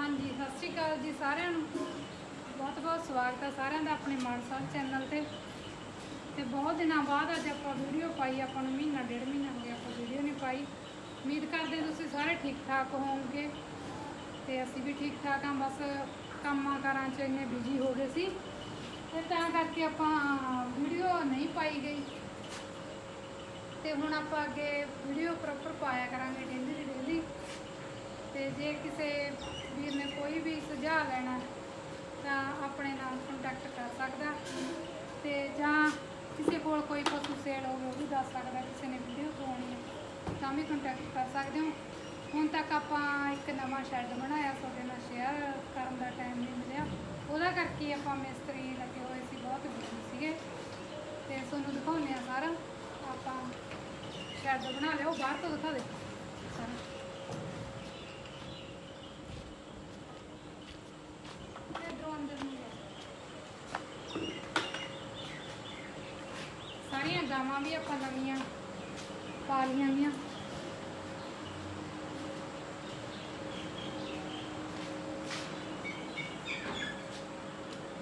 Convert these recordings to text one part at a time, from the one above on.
ਹਾਂਜੀ, ਸਤਿ ਸ਼੍ਰੀ ਅਕਾਲ ਜੀ ਸਾਰਿਆਂ ਨੂੰ। ਬਹੁਤ ਬਹੁਤ ਸਵਾਗਤ ਹੈ ਸਾਰਿਆਂ ਦਾ ਆਪਣੇ ਮਾਨਸਾ ਚੈਨਲ ਤੇ। ਤੇ ਬਹੁਤ ਦਿਨਾਂ ਬਾਅਦ ਅੱਜ ਆਪਾਂ ਵੀਡੀਓ ਪਾਈ, ਆਪਾਂ ਨੂੰ ਮਹੀਨਾ, ਡੇਢ ਮਹੀਨਾ ਹੋ ਗਿਆ ਆਪਾਂ ਵੀਡੀਓ ਨਹੀਂ ਪਾਈ। ਉਮੀਦ ਕਰਦੇ ਤੁਸੀਂ ਸਾਰੇ ਠੀਕ ਠਾਕ ਹੋਵੋਗੇ ਤੇ ਅਸੀਂ ਵੀ ਠੀਕ ਠਾਕ ਹਾਂ, ਬਸ ਕੰਮਾਂ ਕਾਰਾਂ 'ਚ ਇੰਨੇ ਬਿਜ਼ੀ ਹੋ ਗਏ ਸੀ। ਤੇ ਤਾਂ ਕਰਕੇ ਆਪਾਂ ਵੀਡੀਓ ਨਹੀਂ ਪਾਈ ਗਈ। ਤੇ ਹੁਣ ਆਪਾਂ ਅੱਗੇ ਵੀਡੀਓ ਪ੍ਰੋਪਰ ਪਾਇਆ ਕਰਾਂਗੇ ਡੇਲੀ ਤੇ ਜੇ ਕਿਸੇ ਵੀਰ ਨੇ ਕੋਈ ਵੀ ਸੁਝਾਅ ਲੈਣਾ ਤਾਂ ਆਪਣੇ ਨਾਲ ਕੰਟੈਕਟ ਕਰ ਸਕਦਾ ਤੇ ਜਾਂ ਕਿਸੇ ਕੋਲ ਕੋਈ ਪਸ਼ੂ ਸੇਲ ਹੋਵੇ ਉਹ ਵੀ ਦੱਸ ਸਕਦਾ ਕਿਸੇ ਨੇ ਵੀਡੀਓ ਪਾਉਣੀ ਹੈ, ਤਾਂ ਵੀ ਕੰਟੈਕਟ ਕਰ ਸਕਦੇ ਹੋ। ਹੁਣ ਤੱਕ ਆਪਾਂ ਇੱਕ ਨਵਾਂ ਸ਼ੈੱਡ ਬਣਾਇਆ ਤੁਹਾਡੇ ਨਾਲ ਸ਼ੇਅਰ ਕਰਨ ਦਾ ਟਾਈਮ ਨਹੀਂ ਮਿਲਿਆ। ਉਹਦਾ ਕਰਕੇ ਆਪਾਂ ਮਿਸਤਰੀ ਲੱਗੇ ਹੋਏ ਸੀ, ਬਹੁਤ ਬਿਜ਼ੀ ਸੀਗੇ। ਤੇ ਤੁਹਾਨੂੰ ਦਿਖਾਉਂਦੇ ਆ ਸਾਰਾ। ਆਪਾਂ ਸ਼ੈੱਡ ਬਣਾ ਲਿਆ, ਉਹ ਬਾਹਰ ਤੋਂ ਦਿਖਾ ਦੇ। ਸਾਰਾ ਇੱਧਰੋਂ ਅੰਦਰ ਨੂੰ ਲਿਆ। ਸਾਰੀਆਂ ਗਾਵਾਂ ਵੀ ਆਪਾਂ ਨਵੀਆਂ ਪਾ ਲਈਆਂ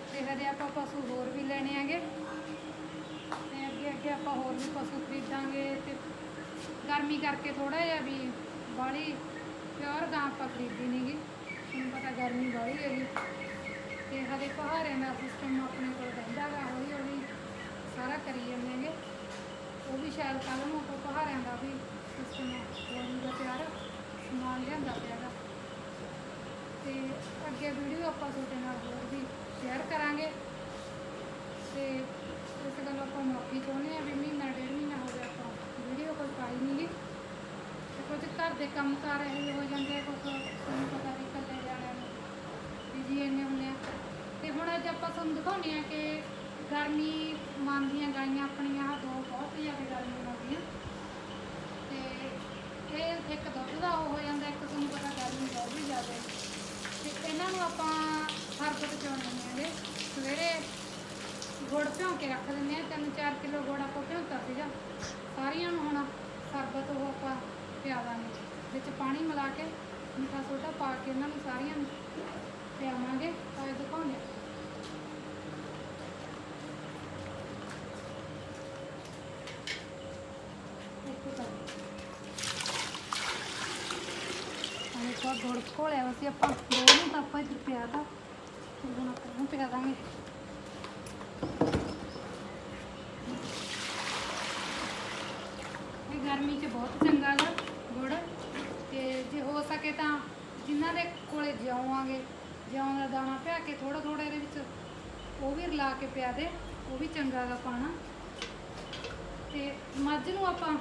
ਤੇ ਹਜੇ ਆਪਾਂ ਪਸ਼ੂ ਹੋਰ ਵੀ ਲੈਣੇ ਆਗੇ ਤੇ ਅੱਗੇ ਅੱਗੇ ਆਪਾਂ ਹੋਰ ਵੀ ਪਸ਼ੂ ਖਰੀਦਾਂਗੇ ਤੇ ਗਰਮੀ ਕਰਕੇ ਥੋੜਾ ਜਿਹਾ ਵੀ ਬਾਹਲੀ ਪਿਓਰ ਗਾਂ ਆਪਾਂ ਖਰੀਦੀ ਨਹੀਂਗੀ ਤੁਹਾਨੂੰ ਪਤਾ ਗਰਮੀ ਬਾਹਲੀ ਹੈਗੀ। ਤੇ ਹਜੇ ਪਹਾੜਿਆਂ ਦਾ ਸਿਸਟਮ ਆਪਣੇ ਕੋਲ ਰਹਿੰਦਾ ਗਾ ਹੌਲੀ ਹੌਲੀ ਸਾਰਾ ਕਰੀ ਜਾਂਦੇ ਹੈਗੇ ਉਹ ਵੀ ਸ਼ਾਇਦ ਕੱਲ੍ਹ ਨੂੰ ਆਪਾਂ ਪਹਾੜਿਆਂ ਦਾ ਵੀ ਸਿਸਟਮ ਹੋਊਗਾ ਤਿਆਰ ਸਮਾਨ ਲਿਆਂਦਾ ਪਿਆਗਾ ਤੇ ਅੱਗੇ ਵੀਡੀਓ ਆਪਾਂ ਤੁਹਾਡੇ ਨਾਲ ਹੋਰ ਵੀ ਸ਼ੇਅਰ ਕਰਾਂਗੇ। ਤੇ ਇਸ ਗੱਲ ਆਪਾਂ ਮਾਫੀ ਚਾਹੁੰਦੇ ਆ ਵੀ ਮਹੀਨਾ, ਡੇਢ ਮਹੀਨਾ ਹੋ ਗਿਆ ਆਪਾਂ ਵੀਡੀਓ ਕੋਈ ਪਾਈ ਨਹੀਂ ਗੀ। ਤੇ ਕੁਝ ਘਰ ਦੇ ਕੰਮ ਕਾਰ ਇਹੋ ਹੋ ਜਾਂਦੇ ਆ ਕੁਝ ਤੁਹਾਨੂੰ ਪਤਾ ਵੀ ਇਕੱਲੇ ਜਾਣਿਆਂ ਨੂੰ ਬਿਜ਼ੀ ਇੰਨੇ ਹੁੰਦੇ ਆ। ਤੇ ਹੁਣ ਅੱਜ ਆਪਾਂ ਤੁਹਾਨੂੰ ਦਿਖਾਉਂਦੇ ਆ ਕਿ ਗਰਮੀ ਮੰਨਦੀਆਂ ਗਾਈਆਂ ਆਪਣੀਆਂ ਆਹ ਦੋ ਬਹੁਤ ਜ਼ਿਆਦਾ ਗਰਮੀ ਮੰਨਦੀਆਂ। ਤੇ ਇਹ ਇੱਕ ਦੁੱਧ ਦਾ ਉਹ ਹੋ ਜਾਂਦਾ ਇੱਕ ਤੁਹਾਨੂੰ ਪਤਾ ਗਰਮੀ ਬਹੁਤ ਤੇ ਇਹਨਾਂ ਨੂੰ ਆਪਾਂ ਸਰਬਤ ਚੋਂ ਲੈਂਦੇ ਆਂਗੇ ਸਵੇਰੇ ਗੁੜ ਭਿਉਂ ਕੇ ਰੱਖ ਦਿੰਦੇ ਆ। ਤਿੰਨ ਚਾਰ ਕਿਲੋ ਗੁੜ ਆਪਾਂ ਭਿਉਂਤਾ ਸੀਗਾ। ਸਾਰੀਆਂ ਨੂੰ ਹੁਣ ਸਰਬਤ ਉਹ ਆਪਾਂ ਪਿਆ ਦਾਂਗੇ ਵਿੱਚ ਪਾਣੀ ਮਿਲਾ ਕੇ, ਮਿੱਠਾ ਸੋਡਾ ਪਾ ਕੇ ਇਹਨਾਂ ਨੂੰ ਸਾਰੀਆਂ ਨੂੰ ਪਿਆਵਾਂਗੇ। ਤਾਂ ਇਹ ਦਿਖਾਉਂਦੇ ਆ। ਇੱਥੇ ਕਰ ਆਹ ਗੁੜ ਘੋਲਿਆ ਵਾ ਸੀ, ਆਪਾਂ ਦੋ ਨੂੰ ਤਾਂ ਆਪਾਂ ਇੱਥੇ ਪਿਆ ਤਾ। ਹੁਣ ਆਪਾਂ ਨੂੰ ਪਿਆ ਦਾਂਗੇ। ਇਹ ਗਰਮੀ 'ਚ ਬਹੁਤ ਚੰਗਾ ਗਾ ਗੁੜ। ਤੇ ਜੇ ਹੋ ਸਕੇ ਤਾਂ ਜਿਨ੍ਹਾਂ ਦੇ ਕੋਲੇ ਜਿਉਵਾਂਗੇ ਜਿਉਂ ਦਾ ਦਾਣਾ ਪਿਆ ਕੇ ਥੋੜਾ ਥੋੜਾ ਇਹਦੇ ਵਿੱਚ ਉਹ ਵੀ ਰਲਾ ਕੇ ਪਿਆ ਦੇ, ਉਹ ਵੀ ਚੰਗਾ ਗਾ ਪਾਣਾ। ਤੇ ਮੱਝ ਨੂੰ ਆਪਾਂ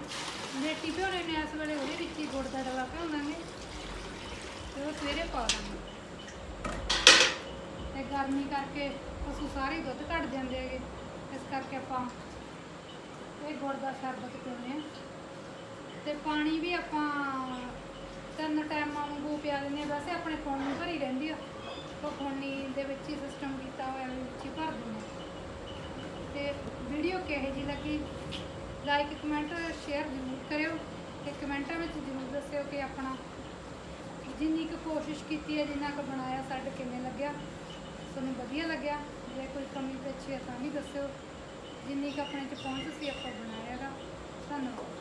ਲੇਟੀ ਭਿਉਣੇ ਨੇ, ਇਸ ਵੇਲੇ ਉਹਦੇ ਵਿੱਚ ਹੀ ਗੁੜ ਦਾ ਡੱਬਾ ਭਿਉਂਦਾਂਗੇ ਤੇ ਉਹ ਸਵੇਰੇ ਪਾ ਦਾਂਗੇ ਤੇ ਗਰਮੀ ਕਰਕੇ ਪਸ਼ੂ ਸਾਰੇ ਦੁੱਧ ਘਟ ਜਾਂਦੇ ਹੈਗੇ। ਇਸ ਕਰਕੇ ਆਪਾਂ ਇਹ ਗੁੜ ਦਾ ਸ਼ਰਬਤ ਪੀਂਦੇ ਆ ਤੇ ਪਾਣੀ ਵੀ ਆਪਾਂ ਤਿੰਨ ਟਾਈਮਾਂ ਨੂੰ ਪਿਆ ਦਿੰਦੇ ਹਾਂ। ਵੈਸੇ ਆਪਣੇ ਫੋਨ ਭਰੀ ਰਹਿੰਦੀ ਆ। ਉਹ ਫੋਨੀ ਦੇ ਵਿੱਚ ਹੀ ਸਿਸਟਮ ਕੀਤਾ ਹੋਇਆ ਵੀ ਵਿੱਚ ਹੀ ਭਰ ਦਿੰਦੇ ਹਾਂ। ਤੇ ਵੀਡੀਓ ਕਿਹੋ ਜਿਹੀ ਲੱਗੀ? ਲਾਈਕ ਕਮੈਂਟ ਸ਼ੇਅਰ ਜ਼ਰੂਰ ਕਰਿਓ। ਤੇ ਕਮੈਂਟਾਂ ਵਿੱਚ ਜ਼ਰੂਰ ਦੱਸਿਓ ਕਿ ਆਪਣਾ ਜਿੰਨੀ ਕੁ ਕੋਸ਼ਿਸ਼ ਕੀਤੀ ਹੈ, ਜਿੰਨਾ ਕੁ ਬਣਾਇਆ, ਸਾਡੇ ਕਿਵੇਂ ਲੱਗਿਆ ਤੁਹਾਨੂੰ ਵਧੀਆ ਲੱਗਿਆ। ਜੇ ਕੋਈ ਕਮੀ ਪੇਸ਼ੀ ਹੈ ਤਾਂ ਵੀ ਦੱਸਿਓ। ਜਿੰਨੀ ਕੁ ਆਪਣੇ ਚ ਪਹੁੰਚ ਸੀ, ਆਪਾਂ ਬਣਾਇਆਗਾ ਧੰਨਵਾਦ।